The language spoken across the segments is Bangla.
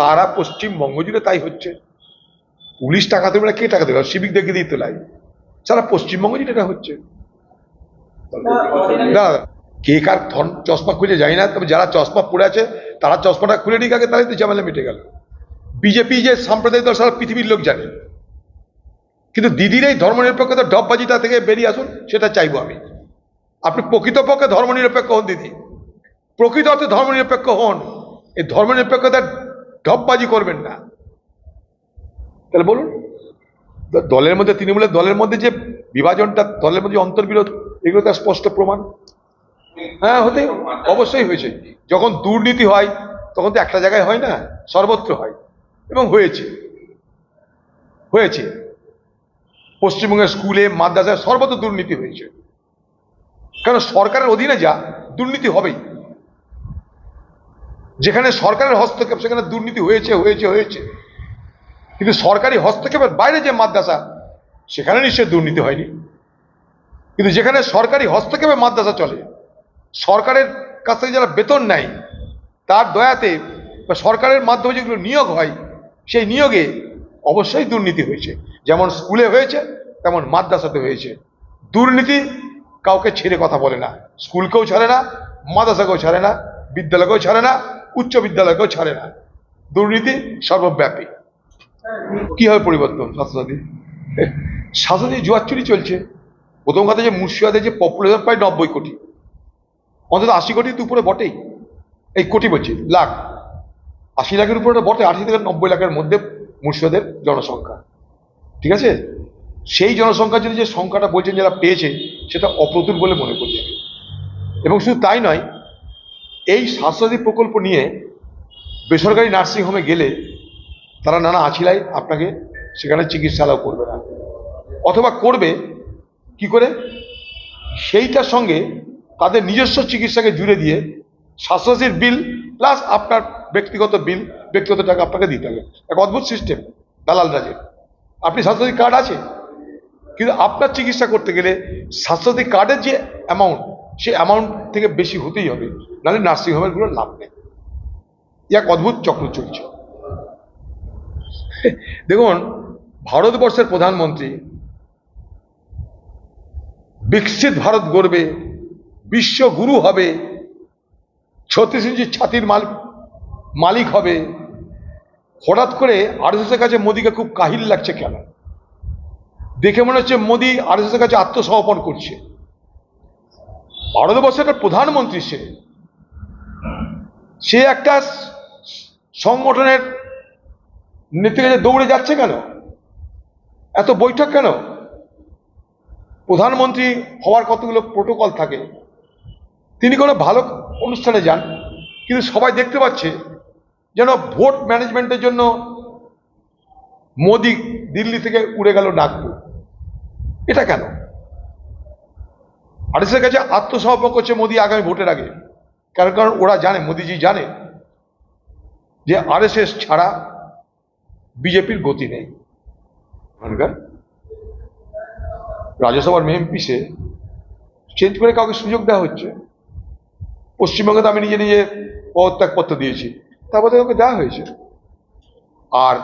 সারা পশ্চিমবঙ্গ জুড়ে তাই হচ্ছে। পুলিশ টাকা দেবে না, কে টাকা দেবে সিভিক দেখে দিতে লাই। সারা পশ্চিমবঙ্গ জুড়ে এটা হচ্ছে। কে কার চশমা খুঁজে যায় না, তবে যারা চশমা পরে আছে, তারা চশমাটা খুলে নিক আগে, তাহলে তো ঝামেলা মিটে গেল। বিজেপি যে সাম্প্রদায়িক দল, সারা পৃথিবীর লোক জানে। কিন্তু দিদির এই ধর্মনিরপেক্ষতা ডববাজিটা থেকে বেরিয়ে আসুন, সেটা চাইব আমি। আপনি প্রকৃতপক্ষে ধর্মনিরপেক্ষ হন, দিদি। প্রকৃত অর্থে ধর্মনিরপেক্ষ হন। এই ধর্মনিরপেক্ষতার ঢপবাজি করবেন না। তাহলে বলুন দলের মধ্যে, তৃণমূলের দলের মধ্যে যে বিভাজনটা, দলের মধ্যে অন্তর্বিরোধ, এগুলো তার স্পষ্ট প্রমাণ? হ্যাঁ হতে অবশ্যই হয়েছে। যখন দুর্নীতি হয়, তখন তো একটা জায়গায় হয় না, সর্বত্র হয়। এবং হয়েছে। হয়েছে। পশ্চিমবঙ্গের স্কুলে, মাদ্রাসায় সর্বত্র দুর্নীতি হয়েছে। কারণ সরকারের অধীনে যা, দুর্নীতি হবেই। যেখানে সরকারের হস্তক্ষেপ, সেখানে দুর্নীতি হয়েছে হয়েছে হয়েছে। কিন্তু সরকারি হস্তক্ষেপের বাইরে যে মাদ্রাসা, সেখানে নিশ্চয়ই দুর্নীতি হয়নি। কিন্তু যেখানে সরকারি হস্তক্ষেপে মাদ্রাসা চলে, সরকারের কাছ থেকে যারা বেতন নেয়, তার দয়াতে বা সরকারের মাধ্যমে যেগুলো নিয়োগ হয়, সেই নিয়োগে অবশ্যই দুর্নীতি হয়েছে। যেমন স্কুলে হয়েছে, তেমন মাদ্রাসাতে হয়েছে। দুর্নীতি কাউকে ছেড়ে কথা বলে না। স্কুলকেও ছাড়ে না, মাদ্রাসাকেও ছাড়ে না, বিদ্যালয়কেও ছাড়ে না উচ্চ বিদ্যালয়কেও ছাড়ে না। দুর্নীতি সর্বব্যাপী। কি হবে পরিবর্তন স্বাস্থ্যসাথী? স্বাস্থ্যসাথী জুয়াচুরি চলছে। প্রথম কথা যে মুর্শিদাবাদের যে পপুলেশন প্রায় নব্বই কোটি। অন্তত আশি কোটি তো উপরে বটেই। এই কোটি বলছি, লাখ। আশি লাখের উপরে বটে, আশি থেকে নব্বই লাখের মধ্যে মুর্শিদাবাদের জনসংখ্যা। ঠিক আছে? সেই জনসংখ্যার জন্য যে সংখ্যাটা বলছেন, যারা পেয়েছে, সেটা অপ্রতুল বলে মনে করি এবং শুধু তাই নয় এই স্বাস্থ্যসাথী প্রকল্প নিয়ে বেসরকারি নার্সিংহোমে গেলে তারা নানা আছিলাই আপনাকে সেখানে চিকিৎসালয় করবে না। অথবা করবে কি করে? সেইটার সঙ্গে তাদের নিজস্ব চিকিৎসাকে জুড়ে দিয়ে স্বাস্থ্যসাথীর বিল প্লাস আপনার ব্যক্তিগত বিল, ব্যক্তিগত টাকা আপনাকে দিতে হবে। এক অদ্ভুত সিস্টেম দালাল রাজের। আপনি স্বাস্থ্যসাথী কার্ড আছে? কিন্তু আপনার চিকিৎসা করতে গেলে স্বাস্থ্যসাথী কার্ডের যে অ্যামাউন্ট সেই অ্যামাউন্ট থেকে বেশি হতেই হবে। নাহলে নার্সিংহোমেরগুলো লাভ নেই। এক অদ্ভুত চক্র চলছে। দেখুন, ভারতবর্ষের প্রধানমন্ত্রী বিকশিত ভারত গড়বে বিশ্বগুরু হবে, ছত্রিশ ইঞ্চি ছাতির মাল, মালিক হবে। হঠাৎ করে আরএসএসের কাছে মোদীকে খুব কাহিল লাগছে কেন? দেখে মনে হচ্ছে মোদী আরএসএসের কাছে আত্মসমর্পণ করছে। ভারতবর্ষের একটা প্রধানমন্ত্রী সে। সে একটা সংগঠনের কাছে দৌড়ে যাচ্ছে কেন? এত বৈঠক কেন? প্রধানমন্ত্রী হওয়ার কতগুলো প্রোটোকল থাকে? তিনি কোনো ভালো অনুষ্ঠানে যান, কিন্তু সবাই দেখতে পাচ্ছে যেন ভোট ম্যানেজমেন্টের জন্য মোদি দিল্লি থেকে উড়ে গেল নাগপুর। এটা কেন? আরএসের কাছে আত্মসমর্পণ করছে মোদি আগামী ভোটের আগে। কারণ কারণ ওরা জানে, মোদিজি জানে যে আরএসএস ছাড়া বিজেপির গতি নেই। রাজ্যসভার মেম পিসে চেঞ্জ করে কাউকে সুযোগ দেওয়া হচ্ছে। পশ্চিমবঙ্গে তো আমি নিজে নিজে পদত্যাগপত্র দিয়েছি। তারপরে ওকে দেওয়া হয়েছে। আর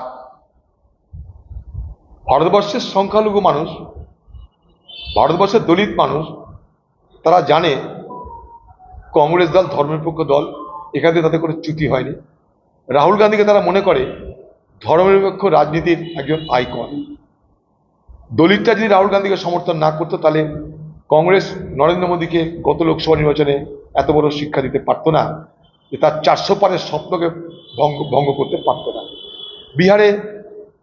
ভারতবর্ষের সংখ্যালঘু মানুষ, ভারতবর্ষের দলিত মানুষ তারা জানে কংগ্রেস দল ধর্মনিরপেক্ষ দল, এখানে তাদের কোনো চ্যুতি হয়নি। রাহুল গান্ধীকে তারা মনে করে ধর্মনিরপেক্ষ রাজনীতির একজন আইকন। দলিতরা যদি রাহুল গান্ধীকে সমর্থন না করতো, তাহলে কংগ্রেস নরেন্দ্র মোদীকে গত লোকসভা নির্বাচনে এত বড় শিক্ষা দিতে পারতো না, যে তার চারশো পারের স্বপ্নকে ভঙ্গ ভঙ্গ করতে পারতো না। বিহারে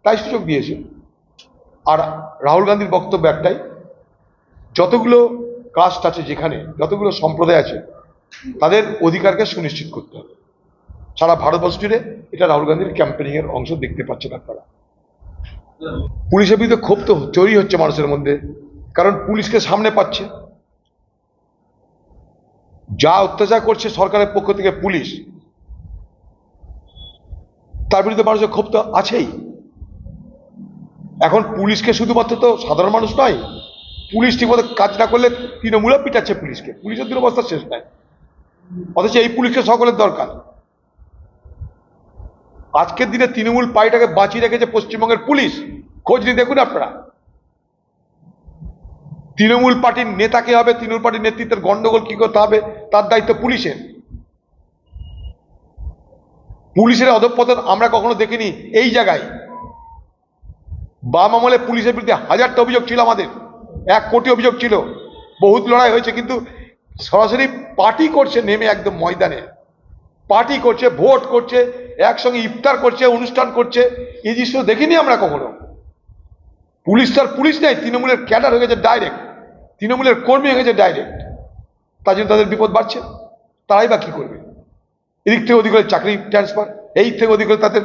তাই সুযোগ দিয়েছে। আর রাহুল গান্ধীর বক্তব্য একটাই, যতগুলো কাস্ট আছে যেখানে যতগুলো সম্প্রদায় আছে, তাদের অধিকারকে সুনিশ্চিত করতে হবে। সারা ভারতবর্ষ জুড়ে এটা রাহুল গান্ধীর ক্যাম্পেনিং এর অংশ দেখতে পাচ্ছেন আপনারা। পুলিশের বিরুদ্ধে ক্ষোভ তো চুরি হচ্ছে মানুষের মধ্যে, কারণ পুলিশকে সামনে পাচ্ছে। যা অত্যাচার করছে সরকারের পক্ষ থেকে পুলিশ, তার বিরুদ্ধে মানুষের ক্ষোভ তো আছেই। এখন পুলিশকে শুধুমাত্র তো সাধারণ মানুষ নয় পুলিশ ঠিকমতো কাজ না করলে তৃণমূলও পিটাচ্ছে পুলিশকে। পুলিশের দুরবস্থা শেষ নাই। অথচ এই পুলিশকে সকলের দরকার। আজকের দিনে তৃণমূল পার্টিটাকে বাঁচিয়ে রেখেছে পশ্চিমবঙ্গের পুলিশ। খোঁজ নিয়ে দেখুন আপনারা। তৃণমূল পার্টির নেতাকে হবে, তৃণমূল পার্টির নেতৃত্বের গন্ডগোল কি করতে হবে, তার দায়িত্ব পুলিশের। পুলিশের অধঃপতন আমরা কখনো দেখিনি এই জায়গায়। বাম আমলে পুলিশের বিরুদ্ধে হাজারটা অভিযোগ ছিল আমাদের। এক কোটি অভিযোগ ছিল। বহুত লড়াই হয়েছে, কিন্তু সরাসরি পার্টি করছে, নেমে একদম ময়দানে। পার্টি করছে, ভোট করছে, একসঙ্গে ইফতার করছে, অনুষ্ঠান করছে। এই দৃশ্য দেখিনি আমরা কখনো। পুলিশ তার পুলিশ নেই, তৃণমূলের ক্যাডার হয়ে গেছে ডাইরেক্ট। তৃণমূলের কর্মী হয়ে গেছে ডাইরেক্ট। তার জন্য তাদের বিপদ বাড়ছে। তারাই বা কি করবে? এদিক থেকে ওদিক করে চাকরি ট্রান্সফার এই থেকে ওদিক করে তাদের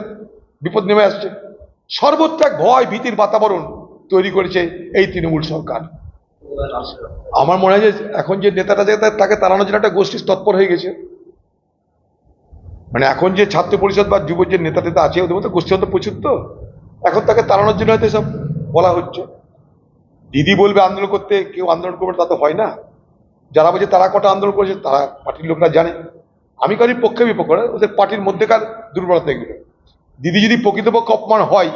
বিপদ নেমে আসছে। সর্বত্র এক ভয়, ভীতির বাতাবরণ। তৈরি করেছে এই তৃণমূল সরকার। আমার মনে হয় যে এখন যে নেতাটা যে তাকে তাড়ানোর জন্য একটা গোষ্ঠী তৎপর হয়ে গেছে। মানে এখন যে ছাত্র পরিষদ বা যুব যে নেতা টেতা আছে, ওদের মধ্যে গোষ্ঠী তো প্রচুর তো। এখন তাকে তাড়ানোর জন্য হয়তো সব বলা হচ্ছে। দিদি বলবে আন্দোলন করতে, কেউ আন্দোলন করবে, তা তো হয় না। যারা বলছে তারা কটা আন্দোলন করেছে, তারা পার্টির লোকরা জানে। আমি কারি পক্ষে বিপক্ষ ওদের পার্টির মধ্যেকার দুর্বলতা এগুলো। দিদি যদি প্রকৃতপক্ষে অপমান হয়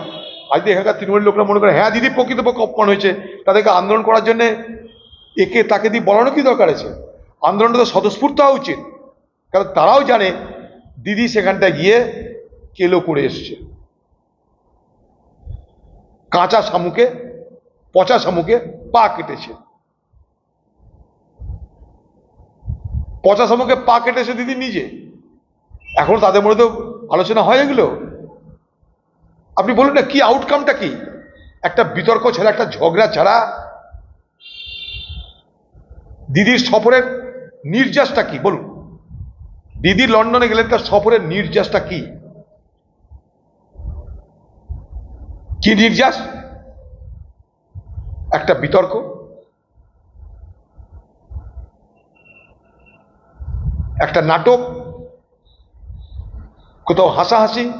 আজ যদি এখানকার তৃণমূলের লোকরা মনে করে হ্যাঁ দিদি প্রকৃতপক্ষে অপমান হয়েছে। তাদেরকে আন্দোলন করার জন্য একে তাকে দিয়ে বলানো কি দরকার আছে? আন্দোলনটা তো স্বতঃস্ফূর্ত হওয়া উচিত। কারণ তারাও জানে দিদি সেখানটায় গিয়ে কেলো করে এসছে। কাঁচা শামুকে, পচা শামুকে পা কেটেছে। পচা শামুকে পা কেটেছে দিদি নিজে। এখন তাদের মধ্যে তো আলোচনা হয় এগুলো? আপনি বলুন না, কি আউটকামটা কি? একটা বিতর্ক ছাড়া, একটা ঝগড়া ছাড়া দিদির সফরের নির্যাসটা কি? বলুন। দিদি লন্ডনে গেলেন, তার সফরের নির্যাসটা কি? কি নির্যাস? একটা বিতর্ক। একটা নাটক। কোথাও হাসাহাসি।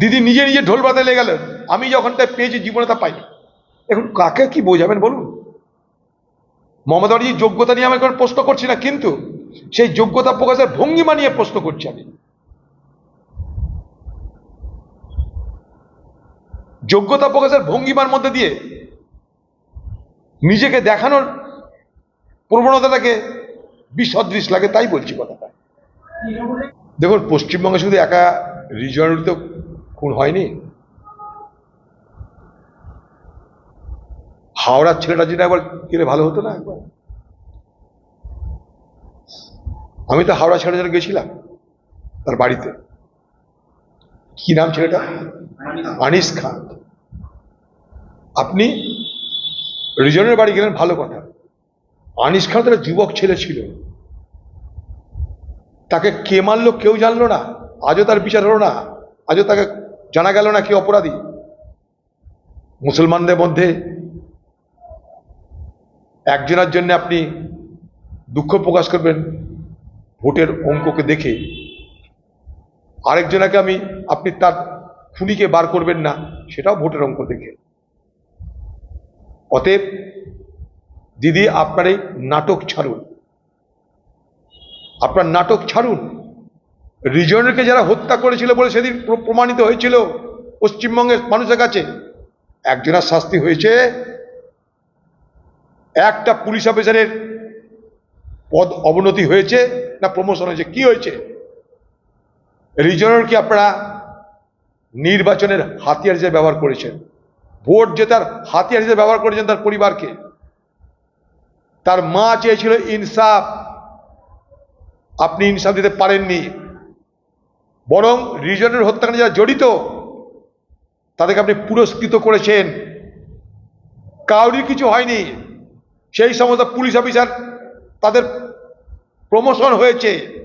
দিদি নিজে নিজে ঢোল বাজাতে লেগে গেলেন আমি যখন তা পেয়েছি, জীবনে তা পাইনি। এখন কাকে কি বোঝাবেন বলুন? মমতা যোগ্যতা নিয়ে আমি কোনো প্রশ্ন করছি না, কিন্তু সেই যোগ্যতা প্রকাশের ভঙ্গিমা নিয়ে প্রশ্ন করছি আমি। যোগ্যতা প্রকাশের ভঙ্গিমার মধ্যে দিয়ে নিজেকে দেখানোর প্রবণতাটাকে বিসদৃশ লাগে, তাই বলছি কথাটা। দেখুন, পশ্চিমবঙ্গে শুধু একা রিজনাল তো খুন হয়নি? হাওড়ার ছেলেটা যেটা একবার গেলে ভালো হতো না একবার? আমি তো হাওড়া ছেলেটা যেন গেছিলাম, তার বাড়িতে। কি নাম ছেলেটা? আনিস খান। আপনি রিজনের বাড়ি গেলেন, ভালো কথা। আনিস খান তার যুবক ছেলে ছিল। তাকে কে মারলো কেউ জানলো না। আজও তার বিচার হলো না। আজও তাকে জানা গেল না কি অপরাধী? মুসলমানদের মধ্যে একজনের জন্য আপনি দুঃখ প্রকাশ করবেন, ভোটের অঙ্ককে দেখে। আরেকজনাকে আমি, আপনি তার খুনিকে বার করবেন না, সেটাও ভোটের অঙ্ক দেখে। অতএব, দিদি, আপনার এই নাটক ছাড়ুন। আপনার নাটক ছাড়ুন। রিজনকে যারা হত্যা করেছিল বলে সেদিন প্রমাণিত হয়েছিল পশ্চিমবঙ্গের মানুষের কাছে। একজনের শাস্তি হয়েছে, একটা পুলিশ অফিসারের পদ অবনতি হয়েছে, না প্রমোশন হয়েছে, কি হয়েছে? রিজনালকে আপনারা নির্বাচনের হাতিয়ার হিসেবে ব্যবহার করেছেন। ভোট জেতার হাতিয়ার হিসেবে ব্যবহার করেছেন তার পরিবারকে। তার মা চেয়েছিল ইনসাফ। আপনি ইনসাফ দিতে পারেননি। বরং রিজনের হত্যাকাণ্ডে যারা জড়িত, তাদেরকে আপনি পুরস্কৃত করেছেন। কাউরি কিছু হয়নি। সেই সমস্ত পুলিশ অফিসার তাদের প্রমোশন হয়েছে।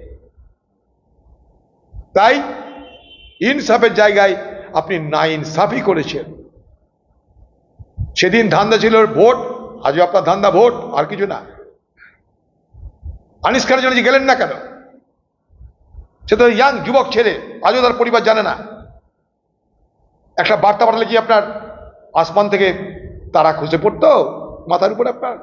তাই ইনসাফের জায়গায় আপনি না ইনসাফই করেছেন। সেদিন ধান্দা ছিল ভোট, আজও আপনার ধান্দা ভোট, আর কিছু না। আনিস খানের জন্য গেলেন না কেন? সে তো ইয়াং যুবক ছেলে, আজও তার পরিবার জানে না। একটা বার্তা পাঠালে কি আপনার আসমান থেকে তারা খুঁজে পড়তো? মাথার উপরে আপনার?